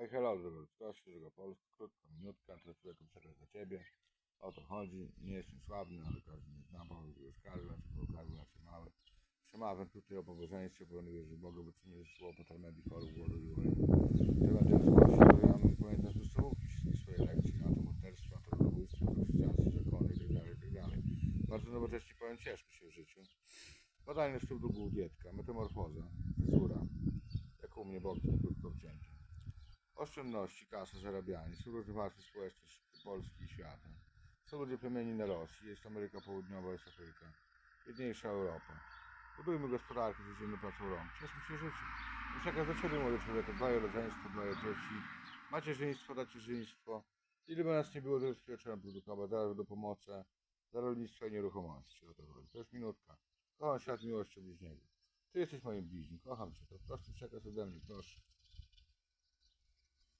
Hej, hello, droga ludzkości, droga Polska, krótka minutka, to tylko przekaz dla Ciebie. O to chodzi, nie jestem sławny, ale każdy mnie zna, bo już czy było Karla, czy mały. Przemawiam tutaj o pobożeństwie, pełny wierzy w Boga, bo jest słowo potarmedi chorób, głodu i. Temat ludzkości, to ja mam pamiętać podstawówki, wszystkie swoje lekcje, na to morderstwo, to ludobójstwo, to chrześcijaństwo, zakony itd., itd. Bardzo nowocześnie powiem, cieszmy się w życiu. Badalny stóp do dietka, metamorfoza, cezura, jak u mnie boki krótko obcięte. Oszczędności, kasa, zarabianie, są różne warstwy społeczne Polski i świata. Są ludzie plemieni na Rosji, jest Ameryka Południowa, jest Afryka, biedniejsza Europa. Budujmy gospodarkę codziennie pracą rąk. Cieszmy się życiem. Przekaz dla Ciebie, młody człowieku. Dbaję o rodzeństwo, dbaję o dzieci. Macierzyństwo, tacierzyństwo. Ile by nas nie było, to wszystkiego trzeba produkować. Zaraz do pomocy, dla rolnictwa i nieruchomości. O to chodzi. To jest minutka. Kocham świat miłością bliźniego. Ty jesteś moim bliźnim. Kocham Cię. To prosty przekaz ode mnie. Proszę.